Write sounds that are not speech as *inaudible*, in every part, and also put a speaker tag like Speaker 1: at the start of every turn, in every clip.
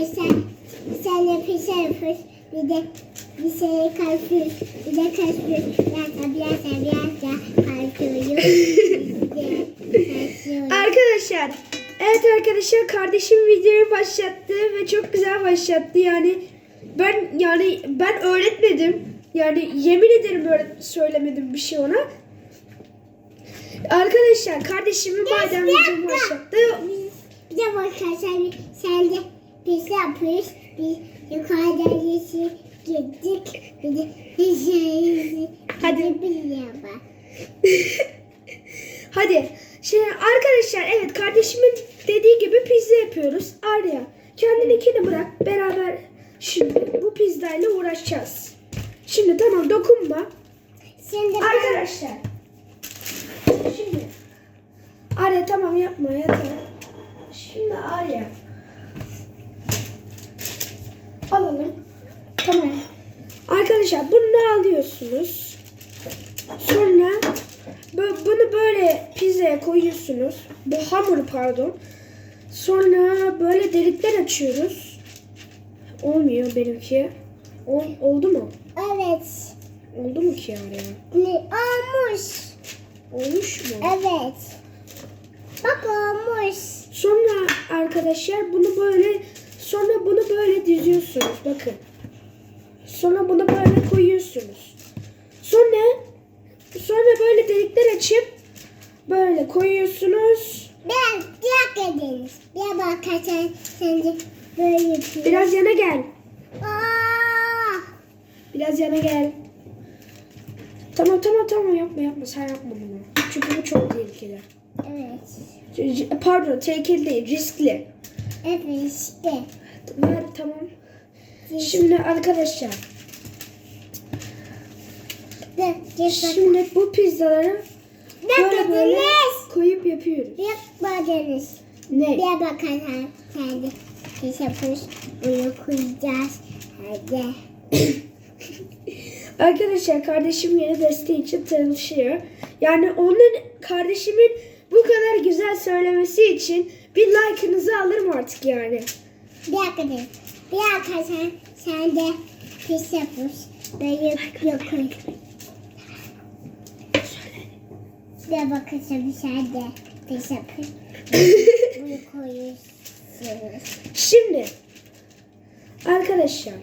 Speaker 1: arkadaşlar sen de pizza yapıyoruz. Bir de bir şey kalkıyoruz. Bir de kalkıyoruz. Biraz da biraz da biraz da kalkıyoruz. *laughs*
Speaker 2: Arkadaşlar, evet arkadaşlar kardeşim videoyu başlattı ve çok güzel başlattı. Yani ben yani ben öğretmedim. Yani yemin ederim öyle söylemedim bir şey ona. Arkadaşlar kardeşimin madem videomu başlattı.
Speaker 1: Bir de arkadaşlar sen de pizza yapıyoruz. Biz yukarıdan yeşil gittik. Bir de yeşil
Speaker 2: Hadi.
Speaker 1: bir yapar. *laughs*
Speaker 2: Hadi. Şimdi arkadaşlar evet kardeşimin dediği gibi pizza yapıyoruz. Arya kendininkini bırak beraber şimdi bu pizzayla uğraşacağız. Şimdi tamam dokunma.
Speaker 1: Şimdi ben
Speaker 2: Arkadaşlar. Şimdi. Arya tamam yapma yeter. Şimdi Arya. Alalım. Tamam. Arkadaşlar bunu alıyorsunuz. Sonra bunu böyle pizzaya koyuyorsunuz. Bu hamuru pardon. Sonra böyle delikler açıyoruz. Olmuyor benimki. Ol, oldu mu?
Speaker 1: evet.
Speaker 2: Oldu mu ki Arya?
Speaker 1: Ne olmuş?
Speaker 2: Olmuş mu?
Speaker 1: Evet. Bak olmuş.
Speaker 2: Sonra arkadaşlar bunu böyle sonra bunu böyle diziyorsunuz bakın. Sonra bunu böyle koyuyorsunuz. Sonra sonra böyle delikler açıp böyle koyuyorsunuz.
Speaker 1: Ben diğer ederiz. Bir bakarsan sen de böyle yapıyorsun.
Speaker 2: Biraz yana gel.
Speaker 1: Aa!
Speaker 2: Biraz yana gel. Tamam tamam tamam yapma yapma sen yapma bunu. Çünkü bu çok tehlikeli.
Speaker 1: Evet.
Speaker 2: Pardon tehlikeli değil riskli.
Speaker 1: Evet işte.
Speaker 2: Ver tamam. Şimdi arkadaşlar. Şimdi bu pizzaları böyle böyle
Speaker 1: Bakınız.
Speaker 2: koyup yapıyoruz.
Speaker 1: Bir bakınız.
Speaker 2: Ne?
Speaker 1: Bir sen de biz yapıyoruz. Bunu koyacağız. Hadi. *coughs*
Speaker 2: Arkadaşlar kardeşim yeni desteği için tanışıyor. Yani onun kardeşimin bu kadar güzel söylemesi için bir like'ınızı alırım artık yani.
Speaker 1: Bir bakarsan. Bir bakarsan sen de pis yapıyoruz. Böyle yapıyoruz. Bir bakarsan sen de pis yapıyoruz. Bunu koyuyorsunuz.
Speaker 2: Şimdi arkadaşlar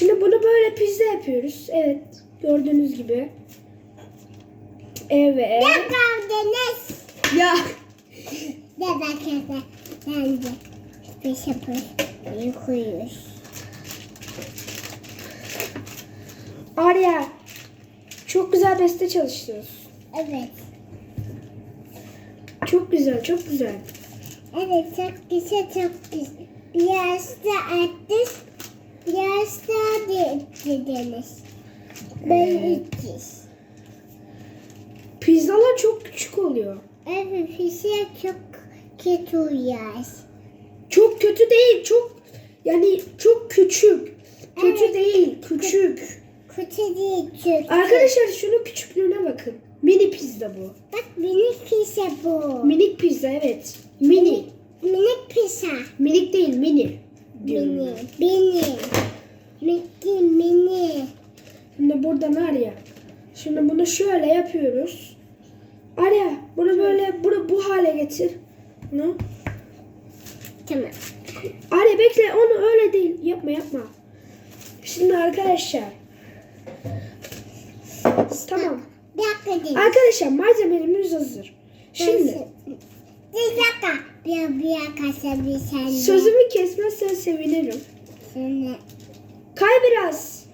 Speaker 2: Şimdi bunu böyle pizza yapıyoruz. Evet. Gördüğünüz gibi. Evet.
Speaker 1: Kaldınız.
Speaker 2: Ya.
Speaker 1: Bir bakarsan sen de pis yapıyoruz. Bunu koyuyoruz.
Speaker 2: Arya. Çok güzel beste çalıştırıyorsun.
Speaker 1: Evet.
Speaker 2: Çok güzel, çok güzel.
Speaker 1: Evet çok güzel çok güzel. Biraz da attık. Biraz da dediniz. Böyle ikiz.
Speaker 2: Pizzalar çok küçük oluyor.
Speaker 1: Evet pişe çok kötü oluyor.
Speaker 2: Çok kötü değil, çok yani çok küçük. Kötü
Speaker 1: Evet.
Speaker 2: değil, küçük.
Speaker 1: Kötü değil çok.
Speaker 2: Arkadaşlar şunun küçüklüğüne bakın. Mini pizza bu.
Speaker 1: Bak minik pizza bu.
Speaker 2: Minik pizza evet. Mini.
Speaker 1: Minik pizza.
Speaker 2: Minik değil, mini. diyorum
Speaker 1: Mini. Mini. Mini. Mini.
Speaker 2: Şimdi buradan Arya. Şimdi bunu şöyle yapıyoruz. Arya bunu böyle bunu bu hale getir. Bunu.
Speaker 1: Tamam.
Speaker 2: Arya bekle onu öyle değil. Yapma yapma. Şimdi arkadaşlar. Tamam.
Speaker 1: Bir dakika değil.
Speaker 2: Arkadaşlar malzemelerimiz hazır. Şimdi
Speaker 1: Bir dakika. Bir, bir dakika sen bir sen de.
Speaker 2: sözümü kesmezsen sevinirim.
Speaker 1: Şimdi.
Speaker 2: Kay biraz.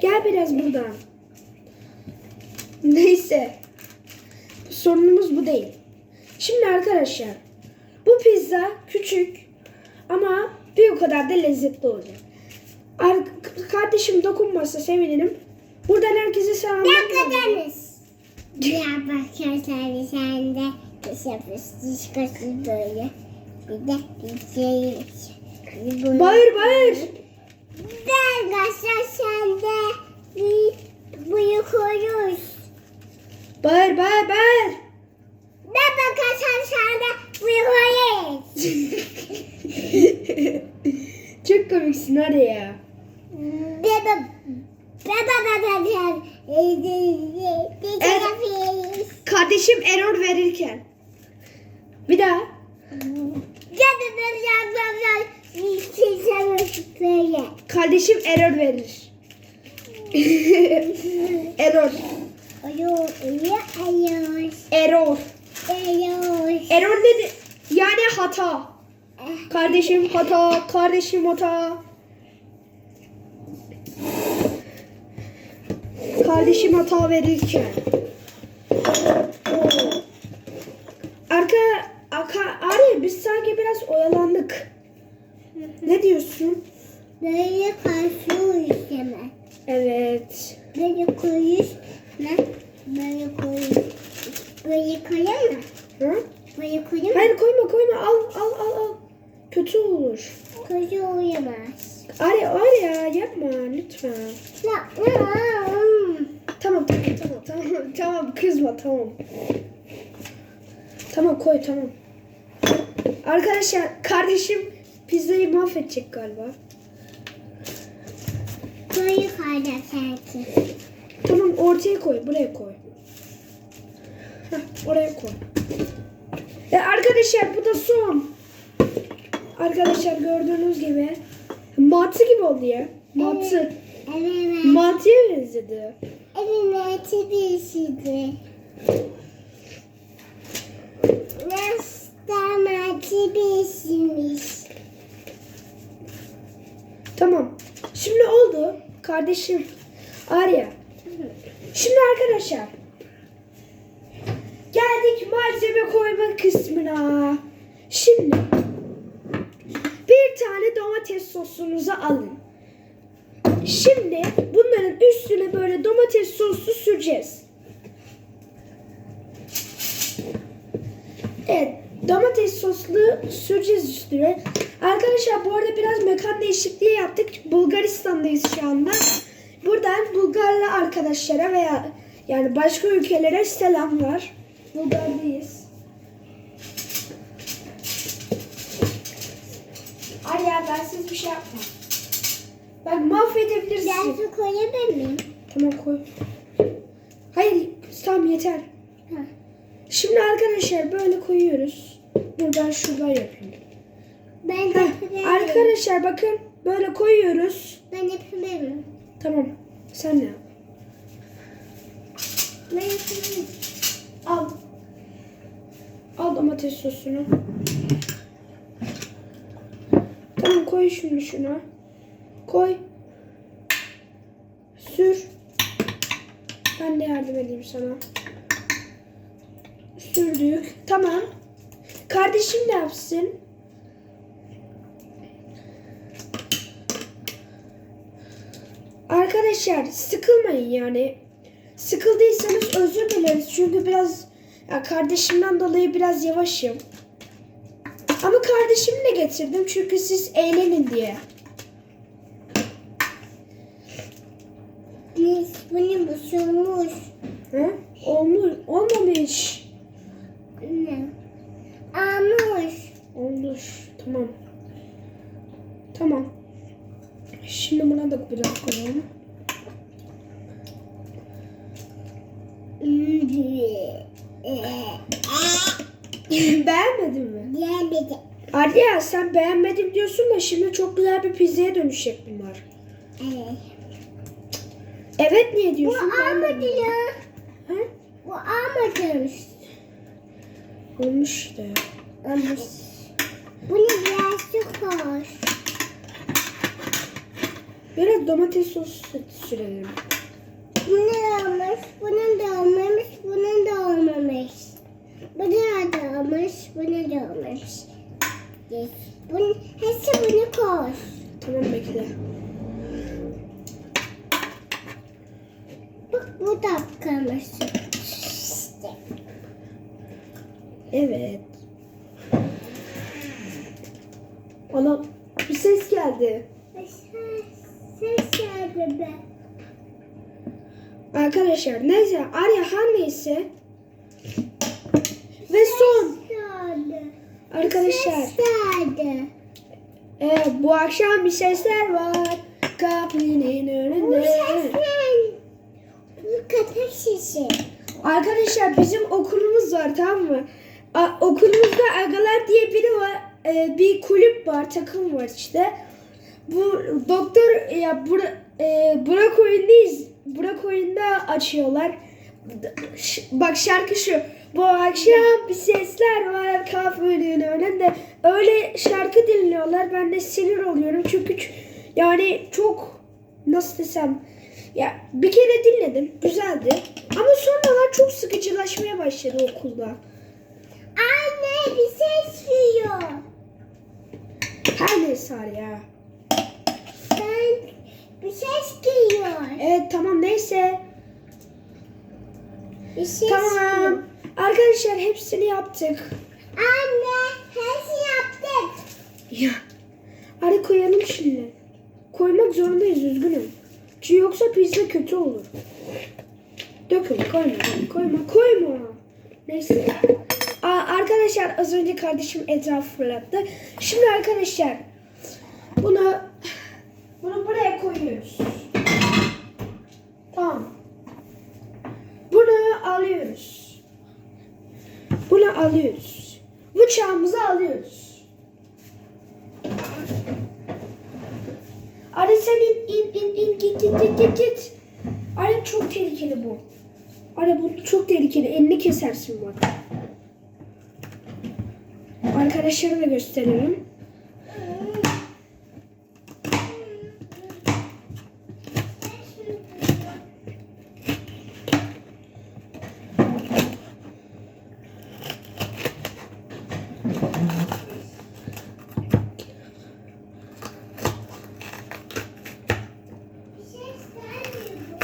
Speaker 2: Gel biraz buradan. Neyse. Sorunumuz bu değil. Şimdi arkadaşlar. Bu pizza küçük ama bir o kadar da lezzetli olacak. Ar- kardeşim dokunmazsa sevinirim. Buradan herkese selamlar.
Speaker 1: Yakadınız. Ya bakarsan sen de yapıyorsun. Böyle. Bir de bir şey. Böyle.
Speaker 2: Bağır bağır.
Speaker 1: Kaçar sen de bir bunu koyuyoruz.
Speaker 2: Bağır bağır bağır.
Speaker 1: Ben bakarsan sana buyurayım. *laughs* Çok
Speaker 2: komiksin
Speaker 1: hadi ya. Ben Evet.
Speaker 2: Er, kardeşim error verirken. Bir daha. Kardeşim error verir. *laughs* error. Error.
Speaker 1: ayo.
Speaker 2: Error nedir? Yani hata. Kardeşim hata, kardeşim hata. Kardeşim hata verirken. Arka, arka, Arya biz sanki biraz oyalandık. Ne diyorsun?
Speaker 1: Böyle karşıyız hemen.
Speaker 2: Evet.
Speaker 1: Böyle koyuyoruz. Ne? Böyle koyuyoruz. Böyle koyalım mı?
Speaker 2: Hı?
Speaker 1: Böyle koyalım mı?
Speaker 2: Hayır koyma koyma al al al al. Kötü olur.
Speaker 1: Koyu uyumaz.
Speaker 2: Arya Arya yapma lütfen.
Speaker 1: Yapma.
Speaker 2: Tamam tamam tamam tamam tamam kızma tamam. Koy tamam. Arkadaşlar kardeşim pizzayı mahvedecek galiba.
Speaker 1: Koyu kayda sanki.
Speaker 2: Tamam ortaya koy buraya koy. Heh, oraya koy. E arkadaşlar bu da son. Arkadaşlar gördüğünüz gibi mantı gibi oldu ya. Mantı.
Speaker 1: Evet. Evet.
Speaker 2: Mantıya benzedi.
Speaker 1: Evet. birisi Nasıl birisiymiş.
Speaker 2: Tamam. Şimdi oldu. Kardeşim. Arya. Şimdi arkadaşlar. Geldik malzeme koyma kısmına. Şimdi. Bir tane domates sosunuzu alın. Şimdi bunların üstüne böyle domates sosu süreceğiz. Evet, domates soslu süreceğiz üstüne. Arkadaşlar bu arada biraz mekan değişikliği yaptık. Bulgaristan'dayız şu anda. Buradan Bulgarlı arkadaşlara veya yani başka ülkelere selamlar. Bulgar'dayız. Ay ya bensiz bir şey yapma. Bak mahvedebilirsin.
Speaker 1: Ben su koyabilir miyim?
Speaker 2: Tamam koy. Hayır tamam yeter. Şimdi arkadaşlar böyle koyuyoruz. Buradan şuradan yapayım.
Speaker 1: Ben
Speaker 2: Heh,
Speaker 1: yapabilirim.
Speaker 2: arkadaşlar bakın böyle koyuyoruz.
Speaker 1: Ben yapabilirim.
Speaker 2: Tamam. Sen ne yap?
Speaker 1: Ben yapabilirim.
Speaker 2: Al. Al domates sosunu. Tamam koy şimdi şuna. Koy. Sür. Ben de yardım edeyim sana. Sürdük. Tamam. Kardeşim ne yapsın? Arkadaşlar sıkılmayın yani. Sıkıldıysanız özür dileriz. Çünkü biraz ya kardeşimden dolayı biraz yavaşım. Ama kardeşimi de getirdim çünkü siz eğlenin diye.
Speaker 1: Biz bunu boşulmuş.
Speaker 2: Hı? Olmuş, olmamış.
Speaker 1: Ne?
Speaker 2: Olmuş. Tamam. Tamam. Şimdi buna da biraz koyalım. Beğenmedin mi?
Speaker 1: Gelmedi.
Speaker 2: Arya sen beğenmedim diyorsun da şimdi çok güzel bir pizzaya dönüşecek bunlar.
Speaker 1: Evet.
Speaker 2: Evet niye
Speaker 1: Bu
Speaker 2: diyorsun?
Speaker 1: almadı
Speaker 2: beğenmedim.
Speaker 1: ya.
Speaker 2: Ha?
Speaker 1: Bu almadı.
Speaker 2: Olmuş işte.
Speaker 1: Almış. Bunu biraz su koy.
Speaker 2: Biraz domates sosu sürelim.
Speaker 1: Bunu da olmuş, bunun da olmamış, bunun da olmamış. Bunu da olmuş, bunu da olmamış. Yes. Bunun, hepsi bunu koy.
Speaker 2: Tamam bekle.
Speaker 1: Bak bu da kalmış. İşte.
Speaker 2: Evet. Ana bir ses geldi.
Speaker 1: Ses geldi be.
Speaker 2: Arkadaşlar neyse Arya her neyse. Ve son arkadaşlar. Evet, bu akşam bir sesler var. Kapının
Speaker 1: Bu
Speaker 2: önünde.
Speaker 1: ses ne? Bu köpek sesi.
Speaker 2: Arkadaşlar bizim okulumuz var tamam mı? Okulumuzda Agalar diye biri var. Ee, bir kulüp var, takım var işte. Bu doktor ya bura, e, Burak oyundayız. Burak oyunda açıyorlar. Bak şarkı şu. Bu akşam bir sesler var kahvenin önünde. Öyle şarkı dinliyorlar. Ben de sinir oluyorum. Çünkü yani çok nasıl desem ya bir kere dinledim. Güzeldi. Ama sonralar çok sıkıcılaşmaya başladı okulda.
Speaker 1: Anne bir ses duyuyor.
Speaker 2: Her neyse ya.
Speaker 1: Ben bir ses geliyor.
Speaker 2: Evet tamam neyse.
Speaker 1: Bir ses
Speaker 2: Tamam.
Speaker 1: geliyor.
Speaker 2: Arkadaşlar hepsini yaptık.
Speaker 1: Anne hepsi yaptık.
Speaker 2: Ya. Hadi koyalım şimdi. Koymak zorundayız üzgünüm. Çünkü yoksa pizza kötü olur. Dökün koyma koyma koyma. Neyse. Arkadaşlar az önce kardeşim etrafı fırlattı. Şimdi arkadaşlar bunu bunu buraya koyuyoruz. Tamam. Bunu alıyoruz. Bunu alıyoruz. Bıçağımızı alıyoruz. Arı sen in in in in git git git git git. Arı çok tehlikeli bu. Arı bu çok tehlikeli. Elini kesersin bak. Arkadaşlara da gösterelim.
Speaker 1: Bir ses gelmiyor.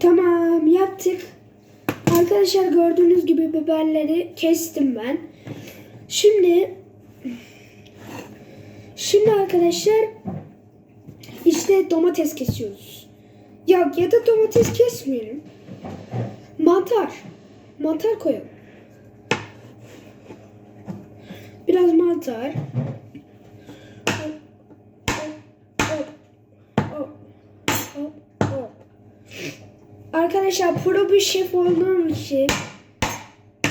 Speaker 2: Tamam yaptık. Arkadaşlar gördüğünüz gibi biberleri kestim ben. Şimdi şimdi arkadaşlar işte domates kesiyoruz. Ya ya da domates kesmeyelim. Mantar. Mantar koyalım. Biraz mantar. Hop, hop, hop, hop, hop, hop. Arkadaşlar pro bir şef olduğum için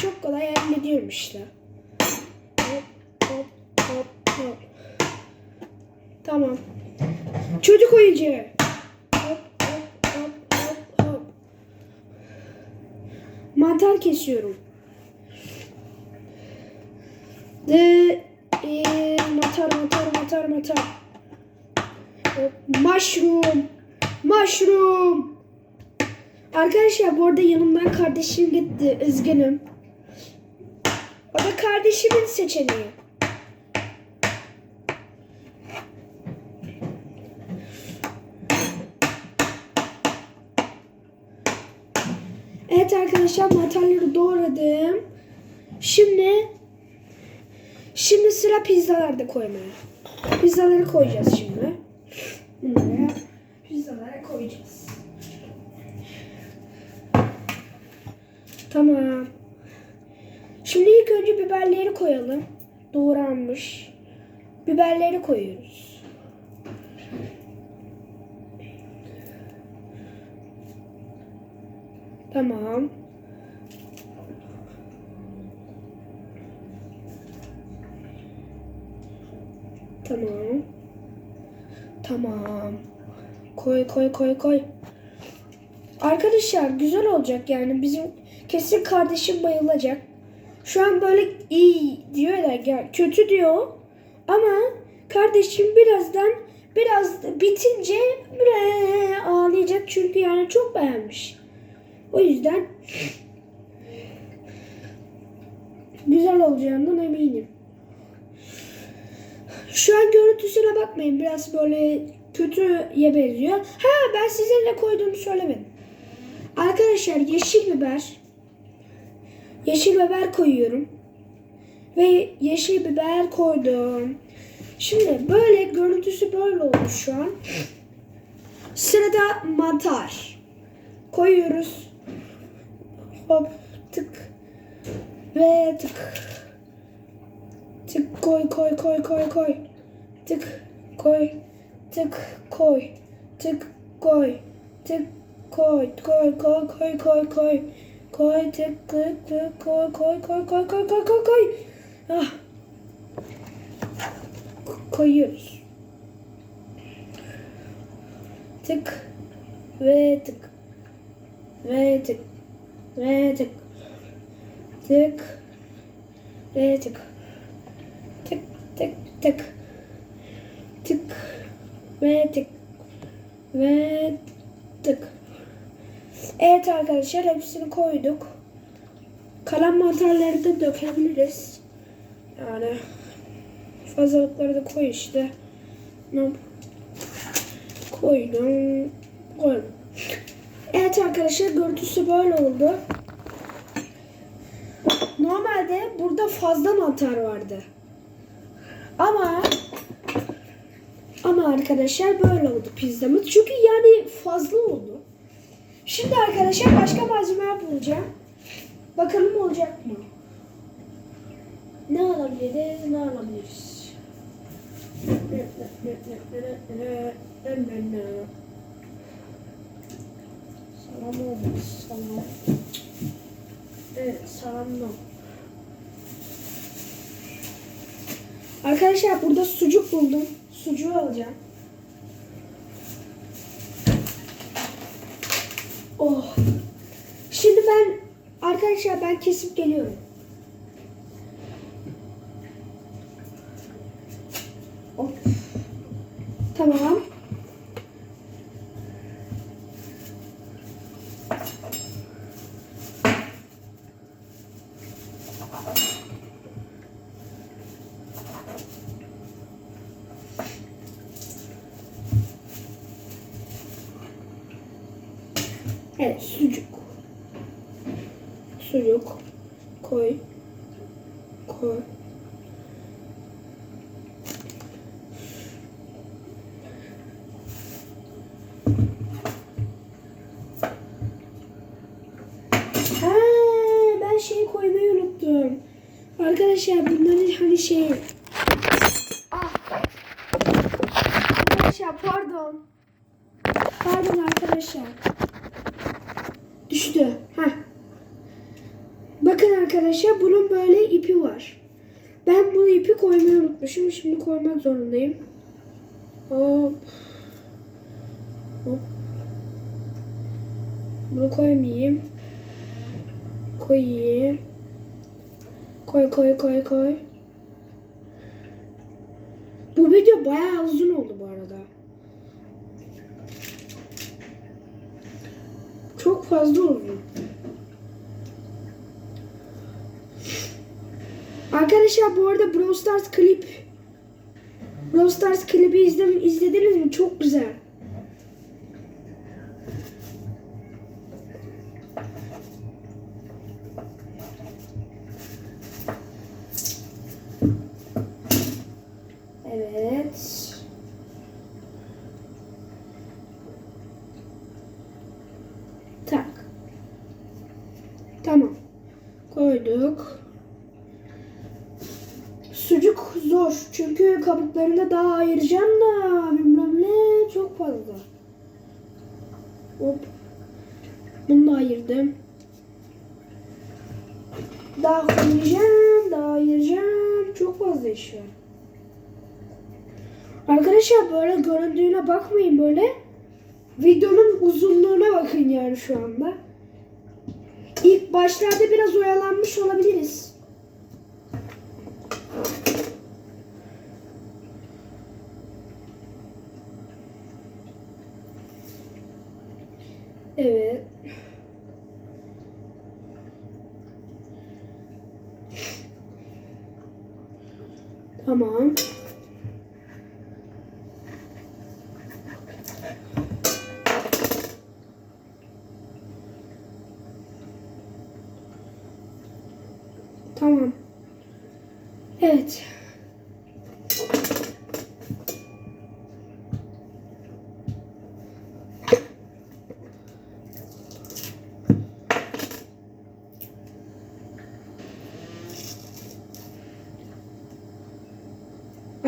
Speaker 2: çok kolay hallediyorum işte. Hop, hop, hop, hop. Tamam. Çocuk oyuncağı. Hop, hop, hop, hop, hop. Mantar kesiyorum. De, e, mantar, mantar, mantar, mantar. Hop, mushroom. Mushroom. Arkadaşlar bu arada yanımdan kardeşim gitti. Üzgünüm. O da kardeşimin seçeneği. Evet arkadaşlar mantarları doğradım. Şimdi şimdi sıra pizzalarda koymaya. Pizzaları koyacağız şimdi. Bunları pizzalara koyacağız. Tamam. Şimdi ilk önce biberleri koyalım. Doğranmış. Biberleri koyuyoruz. Tamam. Tamam. Tamam. Koy koy koy koy. Arkadaşlar güzel olacak yani bizim kesin kardeşim bayılacak. Şu an böyle iyi diyor da kötü diyor ama kardeşim birazdan biraz bitince bre ağlayacak çünkü yani çok beğenmiş. O yüzden güzel olacağından eminim. Şu an görüntüsüne bakmayın biraz böyle kötüye benziyor. Ha ben size ne koyduğumu söylemedim. Arkadaşlar yeşil biber. Yeşil biber koyuyorum. Ve yeşil biber koydum. Şimdi böyle görüntüsü böyle oldu şu an. Sırada mantar. Koyuyoruz. Hop tık. Ve tık. Tık koy koy koy koy koy. Tık koy. Tık koy. Tık koy. Tık koy. Koy koy koy koy koy. Koy tık tık tık koy koy koy koy koy koy koy koy. Ah. Koyuyoruz. Tık ve tık ve tık ve tık tık ve tık tık tık tık tık ve tık ve tık Evet arkadaşlar hepsini koyduk. Kalan mantarları da dökebiliriz. Yani fazlalıkları da koy işte. Koydum. Koydum. Evet arkadaşlar görüntüsü böyle oldu. Normalde burada fazla mantar vardı. Ama ama arkadaşlar böyle oldu pizzamız. Çünkü yani fazla oldu. Şimdi arkadaşlar başka malzemeler bulacağım. Bakalım olacak mı? Ne alabiliriz? Ne alabiliriz? Salam olmaz. Salam. Evet, salam no. Arkadaşlar burada sucuk buldum. Sucuğu alacağım. Oh. Şimdi ben arkadaşlar ben kesip geliyorum. Hop. Tamam. Evet sucuk. Sucuk. Koy. Koy. Ha, ben şeyi koymayı unuttum. Arkadaşlar bunların hani şey... Ah. Arkadaşlar pardon. Pardon arkadaşlar. Düştü. Heh. Bakın arkadaşlar bunun böyle ipi var. Ben bu ipi koymayı unutmuşum. Şimdi koymak zorundayım. Hop. Hop. Bunu koymayayım. Koyayım. Koy koy koy koy. Bu video bayağı uzun oldu bu arada. Fazla uzun. Arkadaşlar bu arada Brawl Stars klip Brawl Stars klibi izle, izlediniz mi? Çok güzel. Evet. Tak. Tamam. Koyduk. Sucuk zor. Çünkü kabuklarını daha ayıracağım da bilmem ne çok fazla. Hop. Bunu da ayırdım. Daha koyacağım, daha ayıracağım. Çok fazla iş var. Arkadaşlar böyle göründüğüne bakmayın böyle. Videonun uzunluğuna bakın yani şu anda. İlk başlarda biraz oyalanmış olabiliriz. Evet. Tamam. Tamam. Evet.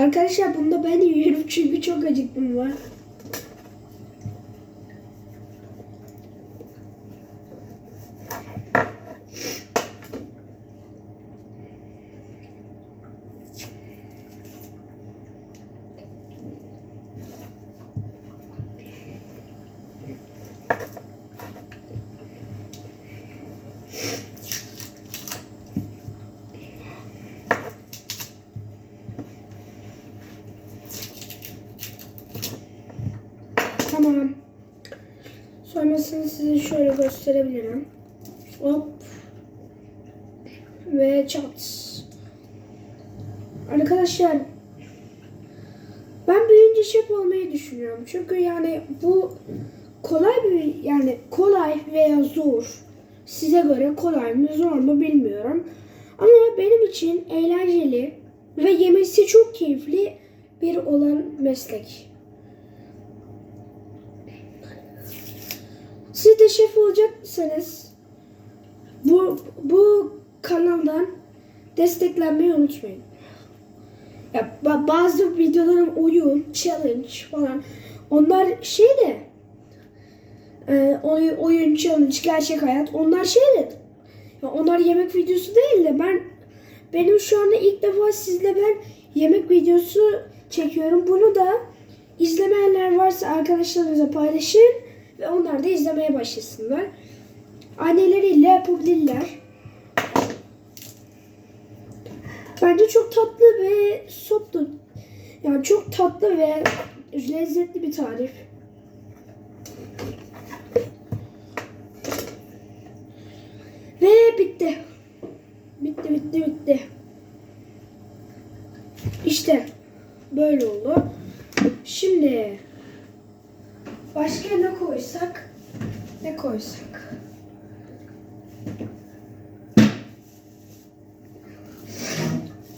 Speaker 2: Arkadaşlar bunu da ben yiyorum çünkü çok acıktım var. Tamam. Sonrasını size şöyle gösterebilirim. Hop. Çat. Arkadaşlar ben büyüyünce şef olmayı düşünüyorum. Çünkü yani bu kolay bir yani kolay veya zor. Size göre kolay mı zor mu bilmiyorum. Ama benim için eğlenceli ve yemesi çok keyifli bir olan meslek. Siz de şef olacaksanız bu bu kanaldan desteklenmeyi unutmayın. Ya ba- bazı videolarım oyun, challenge falan. Onlar şey de e, oy- oyun, challenge, gerçek hayat. Onlar şey de onlar yemek videosu değil de ben benim şu anda ilk defa sizle ben yemek videosu çekiyorum. Bunu da izlemeyenler varsa arkadaşlarınıza paylaşın ve onlar da izlemeye başlasınlar. Anneleriyle yapabilirler. Bence çok tatlı ve sotlu. Yani çok tatlı ve lezzetli bir tarif. Ve bitti. Bitti bitti bitti. İşte böyle oldu. Şimdi başka ne koysak? Ne koysak?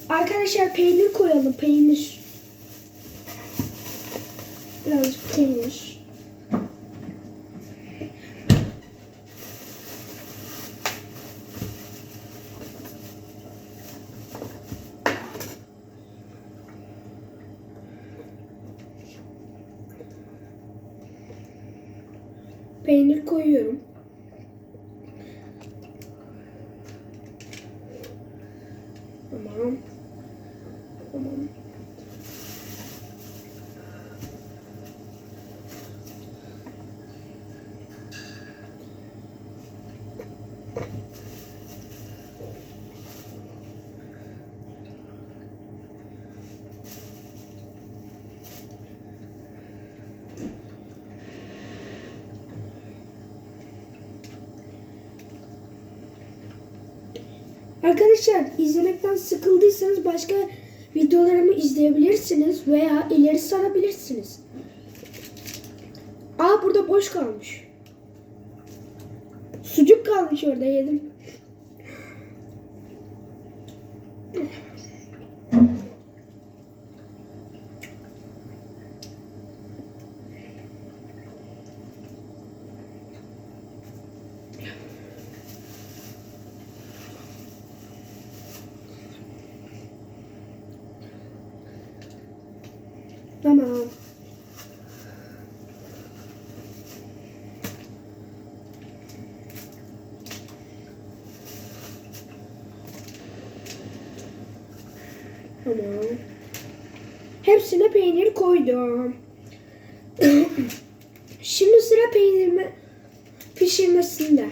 Speaker 2: Arkadaşlar peynir koyalım peynir. Birazcık peynir koyuyorum. Tamam. Tamam. Arkadaşlar izlemekten sıkıldıysanız başka videolarımı izleyebilirsiniz veya ileri sarabilirsiniz. Aa burada boş kalmış. Sucuk kalmış orada yedim. Tamam. Tamam. Hepsine peynir koydum. *clears throat* Şimdi sıra peynirimi pişirmesinde.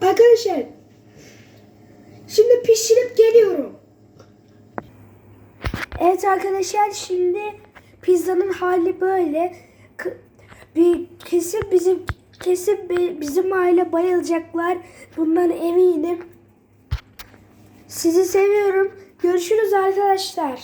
Speaker 2: Arkadaşlar şimdi pişirip geliyorum. Evet arkadaşlar şimdi pizzanın hali böyle. Bir kesin bizim kesin bi- bizim aile bayılacaklar. Bundan eminim. Sizi seviyorum. Görüşürüz arkadaşlar.